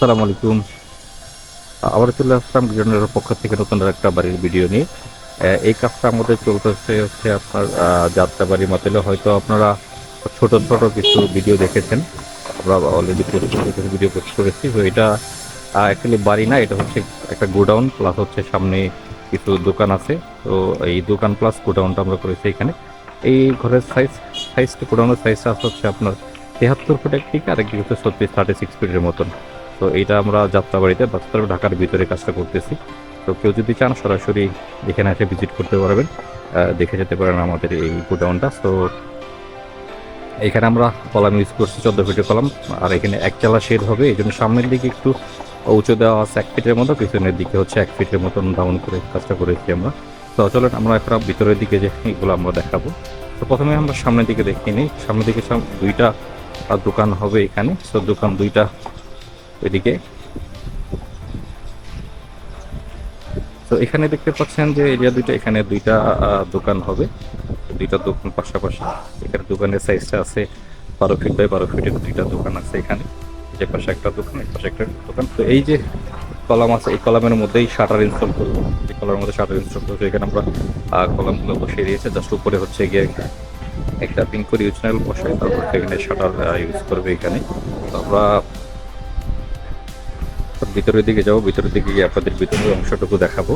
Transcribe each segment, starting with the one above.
আসসালামু আলাইকুম। আবার চলে আসলাম গ্রিজনের পক্ষ থেকে নতুন একটা বাড়ির ভিডিও নিয়ে। এই কাজটা আমাদের চলতেছে হচ্ছে আপনার আহ, যাত্রাবাড়ি মাতেলে। হয়তো আপনারা ছোট ছোট কিছু ভিডিও দেখেছেন। আমরা অলরেডি করেছি ভিডিও পোস্ট করেছি। তো এটা অ্যাকচুয়ালি বাড়ি না এটা হচ্ছে একটা গোডাউন প্লাস হচ্ছে সামনে কিছু দোকান আছে। তো এই দোকান প্লাস গোডাউনটা আমরা করেছি এখানে। এই ঘরের সাইজ সাইজটা গোডাউনের সাইজটা হচ্ছে আপনার তেহাত্তর ফুট একদিকে আর একদিকে হচ্ছে ছত্রিশ থার্টি সিক্স ফিটের মতন। তো এইটা আমরা যাত্রাবাড়িতে বাস্তবে ঢাকার ভিতরে কাজটা করতেছি। তো কেউ যদি চান, সরাসরি এখানে এসে ভিজিট করতে পারবেন। দেখে যেতে পারেন আমাদের এই গোডাউনটা। তো এখানে আমরা কলাম ইউজ করছি, চোদ্দ ফিটের কলাম। আর এখানে এক চালা শেড হবে। এই জন্য সামনের দিকে একটু উঁচু দেওয়া আছে এক ফিটের মতো, পিছনের দিকে হচ্ছে এক ফিটের মতন ডাউন করে কাজটা করেছি আমরা। তো চলেন, আমরা এখন ভিতরের দিকে যে এগুলো আমরা দেখাবো। তো প্রথমে আমরা সামনের দিকে দেখিয়ে নিই। সামনের দিকে দুইটা দোকান হবে এখানে। তো দোকান দুইটা এদিকে। তো এখানে দেখতে পাচ্ছেন যে এরিয়া দুইটা, এখানে দুইটা দোকান হবে। দুইটা দোকান পাশাপাশি এখানে দোকানের সাইজটা আছে বারো ফিট বাই বারো ফিটের দুইটা দোকান আছে এখানে। যে পাশে একটা দোকান, এই পাশে একটা দোকান। তো এই যে কলাম আছে, এই কলামের মধ্যেই শাটার ইনস্টল করব। এই কলামের মধ্যে শাটার ইনস্টল করব। এখানে আমরা কলামগুলো বসিয়ে দিয়েছে। জাস্ট উপরে হচ্ছে গিয়ে একটা পিঙ্ক করে ইউজ চ্যানেল বসাই তারপর এখানে শাটার ইউজ করবে এখানে। তো আমরা ভিতরের দিকে যাব, ভিতরের দিকে গিয়ে আপনাদের ভিতরের অংশটুকু দেখাবো।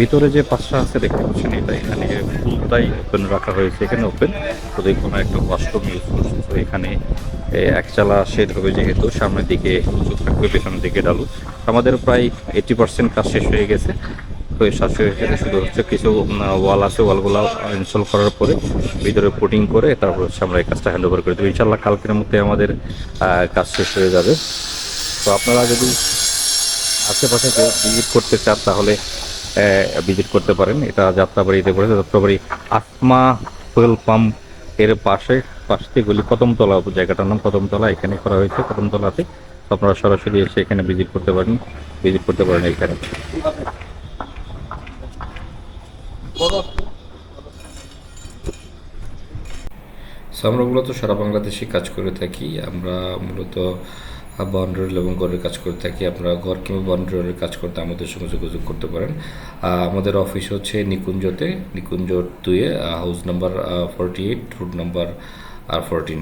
ভিতরে যে পাঁচটা আছে, দেখতে পাচ্ছেন এটা, এখানে ফুলটাই ওপেন রাখা হয়েছে, এখানে ওপেন তো দেখুন, একটা ওয়াশরুম ইউজ করছে। তো এখানে একচালা শেড হবে যেহেতু, সামনের দিকে উঁচু থাকবে, পেছনের দিকে ডালু। আমাদের প্রায় এইটি পার্সেন্ট কাজ শেষ হয়ে গেছে। তো শেষ হয়ে গেছে শুধু হচ্ছে কিছু ওয়াল আছে ওয়ালগুলো ইনস্টল করার পরে ভিতরে পুটিং করে তারপর হচ্ছে আমরা এই কাজটা হ্যান্ড ওভার করে দেবো। ইনশাল্লাহ কালকের মধ্যে আমাদের কাজ শেষ হয়ে যাবে। তো আপনারা যদি আশেপাশে কেউ ভিজিট করতে চান তাহলে ভিজিট করতে পারেন। এটা যাত্রাবাড়িতে পড়েছে, যাত্রাবাড়ি আত্মা ফুয়েল পাম্পের পাশে, পাশ থেকে গলি কদমতলা জায়গাটার নাম, কদমতলা, এখানে করা হয়েছে কদমতলাতে। আপনারা সরাসরি এসে এখানে ভিজিট করতে পারেন ভিজিট করতে পারেন এখানে। আমরা মূলত সারা বাংলাদেশে কাজ করে থাকি। আমরা মূলত বাউন্ডারি এবং ঘরের কাজ করে থাকি। আপনারা ঘর কিংবা বাউন্ডারির কাজ করতে আমাদের সঙ্গে যোগাযোগ করতে পারেন। আমাদের অফিস হচ্ছে নিকুঞ্জতে। নিকুঞ্জ দুয়ে house number forty eight route number fourteen